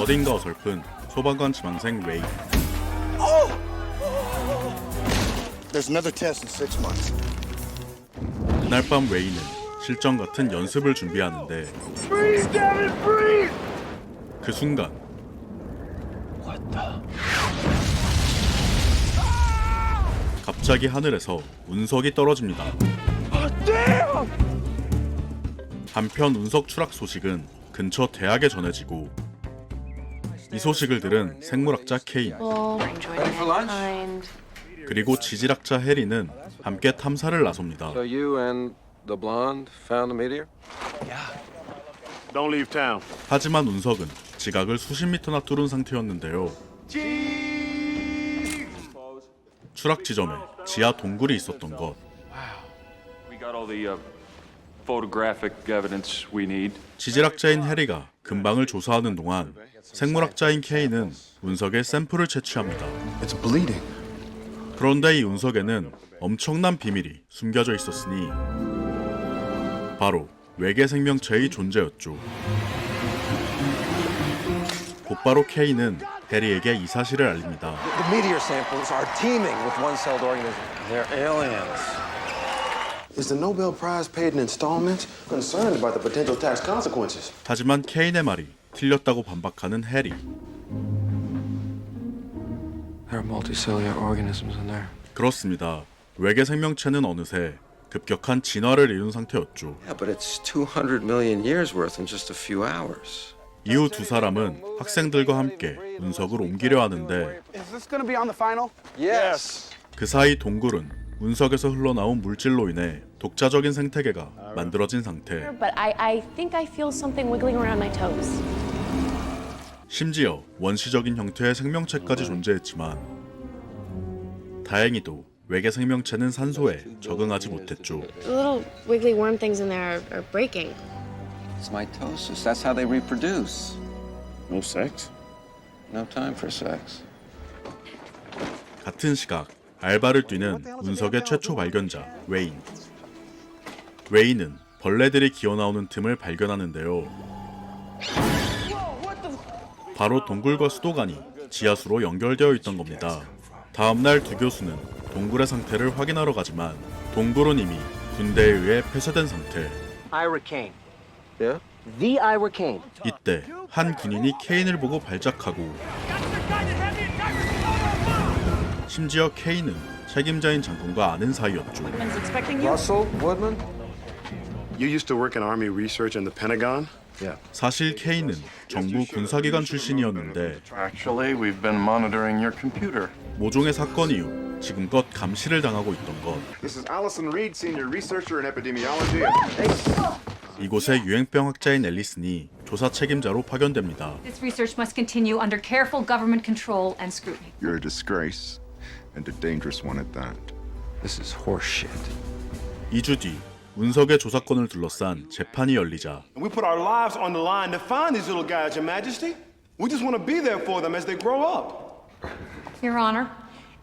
어딘가 어설픈 소방관 지망생 웨이. There's another test in six months. 그날 밤 웨이는 실전 같은 연습을 준비하는데 그 순간 갑자기 하늘에서 운석이 떨어집니다. 한편 운석 추락 소식은 근처 대학에 전해지고 이 소식을 들은 생물학자 케인 그리고 지질학자 해리는 함께 탐사를 나섭니다. So you and the blonde found the meteor? Don't leave town. 하지만 운석은 지각을 수십 미터나 뚫은 상태였는데요. 추락 지점에 지하 동굴이 있었던 것. 지질학자인 해리가 근방을 조사하는 동안 생물학자인 케이는 운석의 샘플을 채취합니다. It's bleeding. 그런데 이 운석에는 엄청난 비밀이 숨겨져 있었으니 바로 외계 생명체의 존재였죠. 곧바로 케이는 해리에게 이 사실을 알립니다. Is the Nobel Prize paid in installments? Concerned about the potential tax consequences. 하지만 케인의 말이 틀렸다고 반박하는 해리. There are multicellular organisms in there. 그렇습니다. 외계 생명체는 어느새 급격한 진화를 이룬 상태였죠. Yeah, but it's 200 million years worth in just a few hours. 이후 두 사람은 학생들과 함께 운석을 옮기려 하는데 Is this gonna be on the final? Yes. 그 사이 동굴은 운석에서 흘러나온 물질로 인해 독자적인 생태계가 만들어진 상태. But I, I think I feel something wiggling around my toes. 심지어 원시적인 형태의 생명체까지 존재했지만 다행히도 외계 생명체는 산소에 적응하지 못했죠. The little wiggly worm things in there are, are breaking. It's mitosis. That's how they reproduce. No sex. No time for sex. 같은 시각 알바를 뛰는 운석의 최초 발견자 웨인. 웨인은 벌레들이 기어나오는 틈을 발견하는데요. 바로 동굴과 수도관이 지하수로 연결되어 있던 겁니다. 다음 날 두 교수는 동굴의 상태를 확인하러 가지만 동굴은 이미 군대에 의해 폐쇄된 상태. Kane. 이때 한 군인이 케인을 보고 발작하고 심지어 케인은 책임자인 장군과 아는 사이였죠. Russell Woodman? You used to work in Army research in the Pentagon? Yeah. 사실 케인은 정부 군사기관 출신이었는데 Actually, we've been monitoring your computer. 모종의 사건 이후 지금껏 감시를 당하고 있던 것. This is Allison Reed, senior researcher in epidemiology. 이곳의 유행병 학자인 앨리슨이 조사 책임자로 파견됩니다. This research must continue under careful government control and scrutiny. You're a disgrace, and a dangerous one at that. This is horseshit. 2주 뒤 운석의 조사권을 둘러싼 재판이 열리자 We put our lives on the line to find these little guys, Your Majesty. We just want to be there for them as they grow up. Your Honor,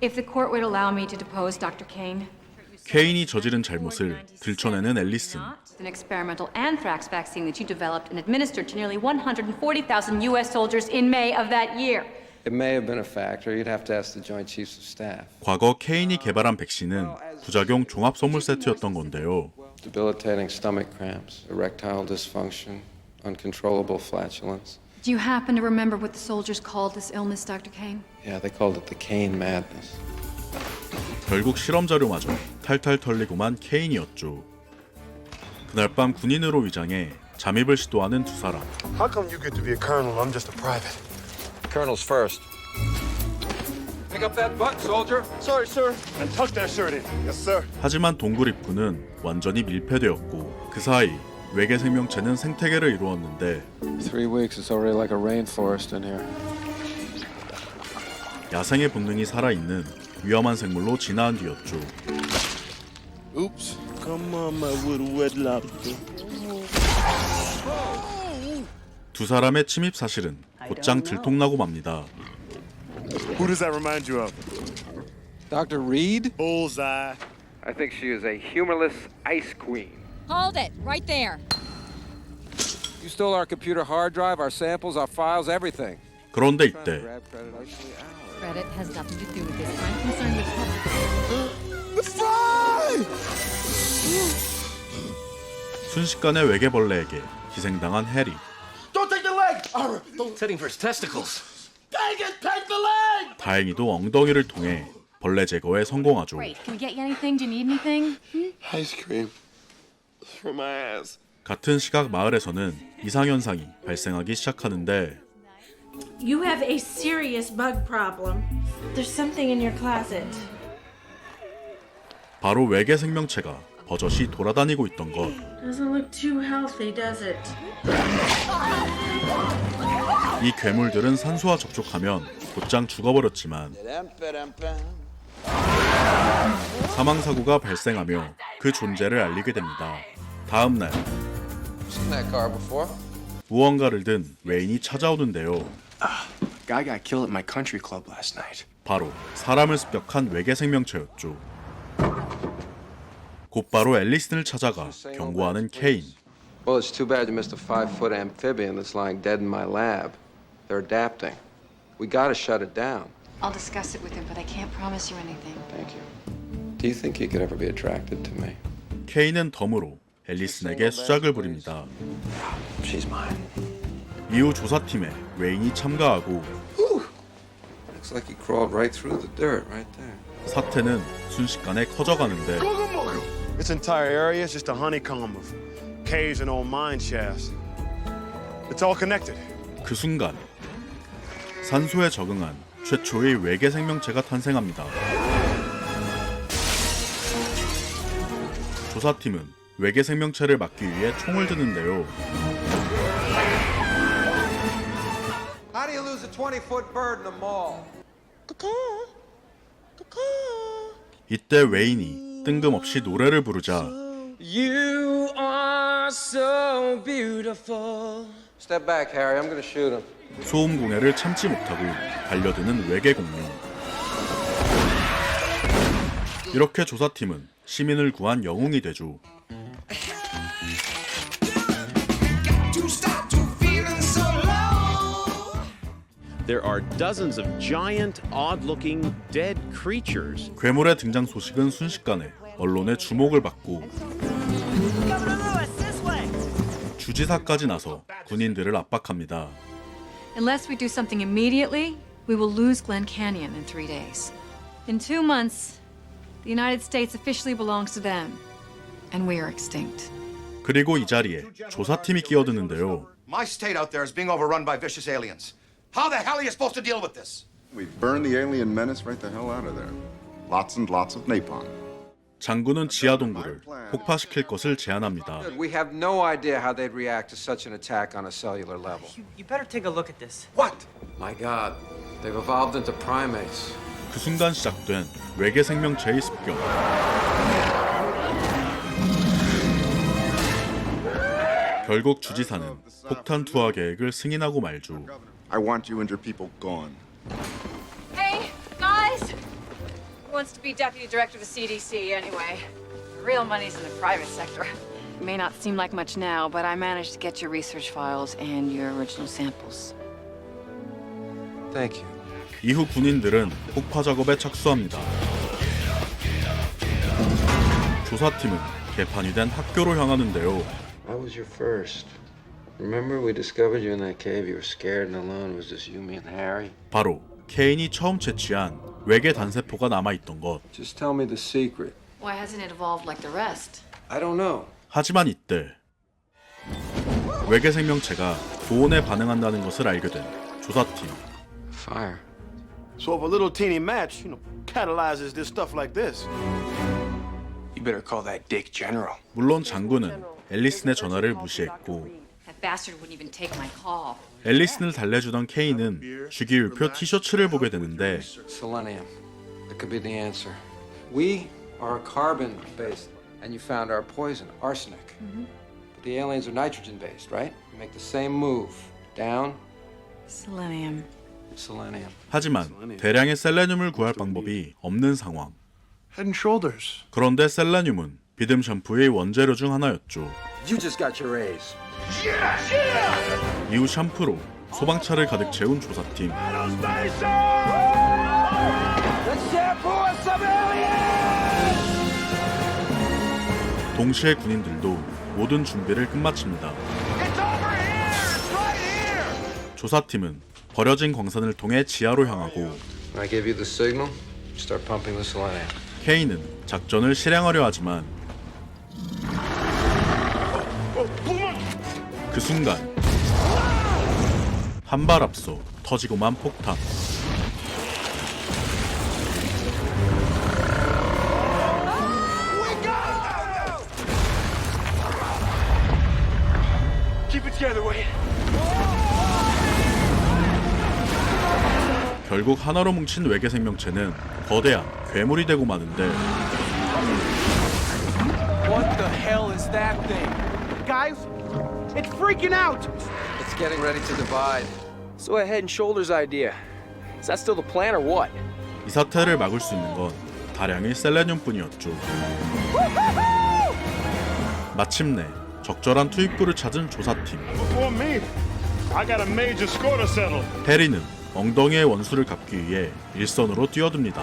if the court would allow me to depose Dr. Kane. 케인이 저지른 잘못을 들춰내는 앨리슨. An experimental anthrax vaccine that you developed and administered to nearly 140,000 U.S. soldiers in May of that year. It may have been a factor. You'd have to ask the Joint Chiefs of Staff. 과거 케인이 개발한 백신은 부작용 종합 선물 세트였던 건데요. Debilitating stomach cramps, erectile dysfunction, uncontrollable flatulence. Do you happen to remember what the soldiers called this illness, Dr. Kane? Yeah, they called it the Kane madness. 결국 실험 자료마저 탈탈 털리고만 케인이었죠. 그날 밤 군인으로 위장해 잠입을 시도하는 두 사람. How come you get to be a colonel? I'm just a private. Colonels first. Pick up that butt, soldier. Sorry, sir. And tuck that shirt in. Yes, sir. 하지만 동굴 입구는 완전히 밀폐되었고 그 사이 외계 생명체는 생태계를 이루었는데 Three weeks, it's already like a rainforest in here. 야생의 본능이 살아있는 위험한 생물로 진화한 뒤였죠. Oops. Come on, my little wet lobster. 두 사람의 침입 사실은 곧장 들통나고 맙니다. Who does that remind you of? Dr. Reed? Bullseye. I think she is a humorless ice queen. Hold it, right there. You stole our computer hard drive, our samples, our files, everything. 그런데 이때 credit has nothing to do with this. I'm concerned with. 순식간에 외계벌레에게 희생당한 해리. Setting for his testicles. 다행히도 엉덩이를 통해 벌레 제거에 성공하죠. Great. Can we get you anything? Do you need anything? Ice cream. For my ass. 같은 시각 마을에서는 이상 현상이 발생하기 시작하는데 You have a serious bug problem. There's something in your closet. 바로 외계 생명체가 버젓이 돌아다니고 있던 것. Doesn't look too healthy, does it? 이 괴물들은 산소와 접촉하면 곧장 죽어버렸지만 사망 사고가 발생하며 그 존재를 알리게 됩니다. 다음 날 Seen that car before? 무언가를 든 웨인이 찾아오는데요. Guy got killed at my country club last night. 바로 사람을 습격한 외계 생명체였죠. 곧바로 앨리슨을 찾아가 경고하는 케인. Well, it's too bad you missed a five-foot amphibian that's lying dead in my lab. They're adapting. We gotta shut it down. I'll discuss it with him, but I can't promise you anything. Thank you. Do you think he could ever be attracted to me? 케인은 덤으로 앨리슨에게 수작을 부립니다. She's mine. 이후 조사팀에 웨인이 참가하고 Looks like he crawled right through the dirt right there. 사태는 순식간에 커져가는데 This entire area is just a honeycomb of caves and old mine shafts. It's all connected. 그 순간 산소에 적응한 최초의 외계 생명체가 탄생합니다. 조사팀은 외계 생명체를 막기 위해 총을 드는데요. How do you lose a 20-foot bird in a mall? 이때 웨인이 뜬금없이 노래를 부르자 You are so beautiful. Step back, Harry. I'm gonna shoot him. 소음 공해를 참지 못하고 달려드는 외계 공룡. 이렇게 조사팀은 시민을 구한 영웅이 되죠. There are dozens of giant, odd-looking dead creatures. 괴물의 등장 소식은 순식간에 언론의 주목을 받고 주지사까지 나서 군인들을 압박합니다. Unless we do something immediately, we will lose Glen Canyon in three days. In two months, the United States officially belongs to them, and we are extinct. 그리고 이 자리에 조사팀이 끼어드는데요. My state out there is being overrun by vicious aliens. How the hell are you supposed to deal with this? We burned the alien menace right the hell out of there. Lots and lots of napalm. 장군은 지하 동굴을 폭파시킬 것을 제안합니다. We have no idea how they'd react to such an attack on a cellular level. You better take a look at this. What? My God, they've evolved into primates. 그 순간 시작된 외계 생명체의 습격. 결국 주지사는 폭탄 투하 계획을 승인하고 말죠. I want you and your people gone. Hey, guys! Who wants to be deputy director of the CDC anyway? The real money's in the private sector. It may not seem like much now, but I managed to get your research files and your original samples. Thank you. 이후 군인들은 폭파 작업에 착수합니다. 조사팀은 개판이 된 학교로 향하는데요. How was your first? Remember we discovered you in that cave. You were scared and alone. It was just you, me, and Harry. 바로 케인이 처음 채취한 외계 단세포가 남아 있던 것. Just tell me the secret. Why hasn't it evolved like the rest? I don't know. 하지만 이때 외계 생명체가 고온에 반응한다는 것을 알게 된 조사팀. Fire. So if a little teeny match, you know, catalyzes this stuff like this, You better call that Dick General. 물론 장군은 앨리슨의 전화를 무시했고 bastard wouldn't even take my call. 앨리슨을 달래주던 케인은 주기율표 티셔츠를 보게 되는데 Selenium. That could be the answer. We are carbon-based, and you found our poison, arsenic. But the aliens are nitrogen-based, right? You make the same move. Down, Selenium. selenium. 하지만 대량의 셀레늄을 구할 방법이 없는 상황. Head and shoulders. 그런데 셀레늄은 비듬 샴푸의 원재료 중 하나였죠. You just got your A's. 이후 샴푸로 소방차를 가득 채운 조사팀. 동시에 군인들도 모든 준비를 끝마칩니다. 조사팀은 버려진 광산을 통해 지하로 향하고. 케인은 작전을 실행하려 하지만 그 순간 한 발 앞서 터지고만 폭탄. 결국 하나로 뭉친 외계 생명체는 거대한 괴물이 되고 마는데 What the hell is that thing? Guys, it's freaking out! It's getting ready to divide. So a head and shoulders idea. Is that still the plan or what? 이 사태를 막을 수 있는 건 다량의 셀레늄뿐이었죠. 마침내 적절한 투입구를 찾은 조사팀. Before me, I got a major score to settle. 해리는 엉덩이의 원수를 갚기 위해 일선으로 뛰어듭니다.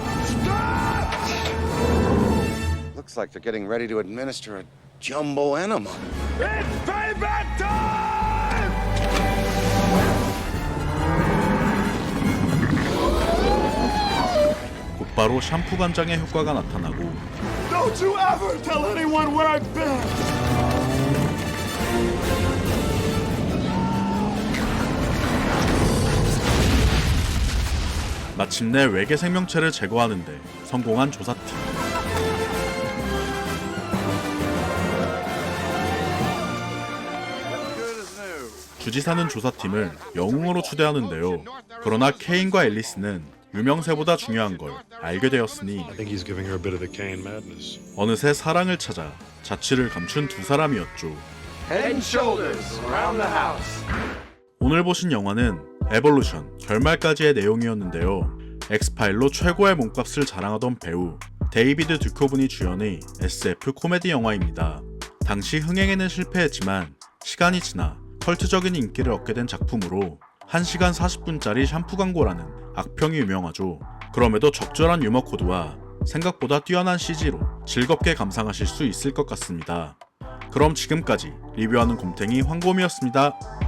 Looks like they're getting ready to administer a jumbo enema. It's payback time! 곧바로 샴푸 간장의 효과가 나타나고 Don't you ever tell anyone where I've been! 마침내 외계 생명체를 제거하는데 성공한 조사팀. 주지사는 조사팀을 영웅으로 추대하는데요. 그러나 케인과 앨리스는 유명세보다 중요한 걸 알게 되었으니 I think he's giving her a bit of the Kane madness. 어느새 사랑을 찾아 자취를 감춘 두 사람이었죠. Head and shoulders around the house. 오늘 보신 영화는 에볼루션 결말까지의 내용이었는데요. 엑스파일로 최고의 몸값을 자랑하던 배우 데이비드 듀코분이 주연의 SF 코미디 영화입니다. 당시 흥행에는 실패했지만 시간이 지나 컬트적인 인기를 얻게 된 작품으로 1시간 40분짜리 샴푸 광고라는 악평이 유명하죠. 그럼에도 적절한 유머 코드와 생각보다 뛰어난 CG로 즐겁게 감상하실 수 있을 것 같습니다. 그럼 지금까지 리뷰하는 곰탱이 황곰이었습니다.